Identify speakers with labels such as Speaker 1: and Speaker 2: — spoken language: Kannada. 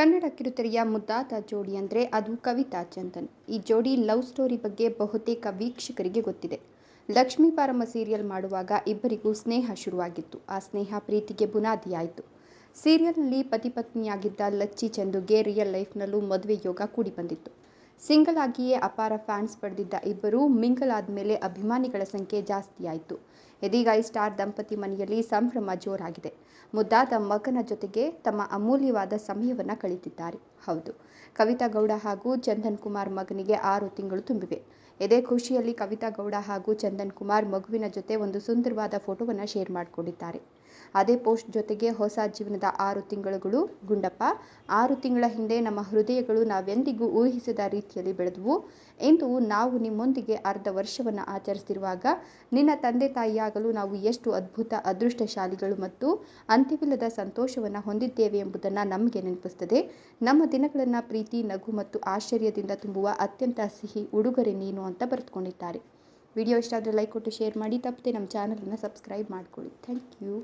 Speaker 1: ಕನ್ನಡ ಕಿರುತೆರೆಯ ಮುದ್ದಾದ ಜೋಡಿ ಅಂದರೆ ಅದು ಕವಿತಾ ಚಂದನ್. ಈ ಜೋಡಿ ಲವ್ ಸ್ಟೋರಿ ಬಗ್ಗೆ ಬಹುತೇಕ ವೀಕ್ಷಕರಿಗೆ ಗೊತ್ತಿದೆ. ಲಕ್ಷ್ಮೀ ಪಾರಮ್ಮ ಸೀರಿಯಲ್ ಮಾಡುವಾಗ ಇಬ್ಬರಿಗೂ ಸ್ನೇಹ ಶುರುವಾಗಿತ್ತು. ಆ ಸ್ನೇಹ ಪ್ರೀತಿಗೆ ಬುನಾದಿಯಾಯಿತು. ಸೀರಿಯಲ್ನಲ್ಲಿ ಪತಿ ಪತ್ನಿಯಾಗಿದ್ದ ಲಚ್ಚಿ ಚಂದುಗೆ ರಿಯಲ್ ಲೈಫ್ನಲ್ಲೂ ಮದುವೆ ಯೋಗ ಕೂಡಿ ಬಂದಿತ್ತು. ಸಿಂಗಲ್ ಆಗಿಯೇ ಅಪಾರ ಫ್ಯಾನ್ಸ್ ಪಡೆದಿದ್ದ ಇಬ್ಬರು ಮಿಂಗಲ್ ಆದಮೇಲೆ ಅಭಿಮಾನಿಗಳ ಸಂಖ್ಯೆ ಜಾಸ್ತಿಯಾಯಿತು. ಇದೀಗ ಈ ಸ್ಟಾರ್ ದಂಪತಿ ಮನೆಯಲ್ಲಿ ಸಂಭ್ರಮ ಜೋರಾಗಿದೆ. ಮುದ್ದಾದ ಮಗನ ಜೊತೆಗೆ ತಮ್ಮ ಅಮೂಲ್ಯವಾದ ಸಮಯವನ್ನು ಕಳೆದಿದ್ದಾರೆ ಹೌದು. ಕವಿತಾ ಗೌಡ ಹಾಗೂ ಚಂದನ್ ಕುಮಾರ್ ಮಗನಿಗೆ ಆರು ತಿಂಗಳು ತುಂಬಿವೆ. ಇದೇ ಖುಷಿಯಲ್ಲಿ ಕವಿತಾ ಗೌಡ ಹಾಗೂ ಚಂದನ್ ಕುಮಾರ್ ಮಗುವಿನ ಜೊತೆ ಒಂದು ಸುಂದರವಾದ ಫೋಟೋವನ್ನು ಶೇರ್ ಮಾಡಿಕೊಂಡಿದ್ದಾರೆ. ಅದೇ ಪೋಸ್ಟ್ ಜೊತೆಗೆ ಹೊಸ ಜೀವನದ ಆರು ತಿಂಗಳುಗಳು ಗುಂಡಪ್ಪ. ಆರು ತಿಂಗಳ ಹಿಂದೆ ನಮ್ಮ ಹೃದಯಗಳು ನಾವೆಂದಿಗೂ ಊಹಿಸದ ರೀತಿಯಲ್ಲಿ ಬೆಳೆದವು. ಇಂದು ನಾವು ನಿಮ್ಮೊಂದಿಗೆ ಅರ್ಧ ವರ್ಷವನ್ನು ಆಚರಿಸ್ತಿರುವಾಗ ನಿನ್ನ ತಂದೆ ತಾಯಿಯಾಗಲು ನಾವು ಎಷ್ಟು ಅದ್ಭುತ, ಅದೃಷ್ಟಶಾಲಿಗಳು ಮತ್ತು ಅಂತ್ಯವಿಲ್ಲದ ಸಂತೋಷವನ್ನು ಹೊಂದಿದ್ದೇವೆ ಎಂಬುದನ್ನು ನಮಗೆ ನೆನಪಿಸ್ತದೆ. ನಮ್ಮ ದಿನಗಳನ್ನು ಪ್ರೀತಿ, ನಗು ಮತ್ತು ಆಶ್ಚರ್ಯದಿಂದ ತುಂಬುವ ಅತ್ಯಂತ ಸಿಹಿ ಉಡುಗೊರೆ ನೀನು ಅಂತ ಬರೆದುಕೊಂಡಿದ್ದಾರೆ. ವಿಡಿಯೋ ಇಷ್ಟ ಆದರೆ ಲೈಕ್ ಕೊಟ್ಟು ಶೇರ್ ಮಾಡಿ. ತಪ್ಪದೆ ನಮ್ಮ ಚಾನಲನ್ನು ಸಬ್ಸ್ಕ್ರೈಬ್ ಮಾಡ್ಕೊಳ್ಳಿ. Thank you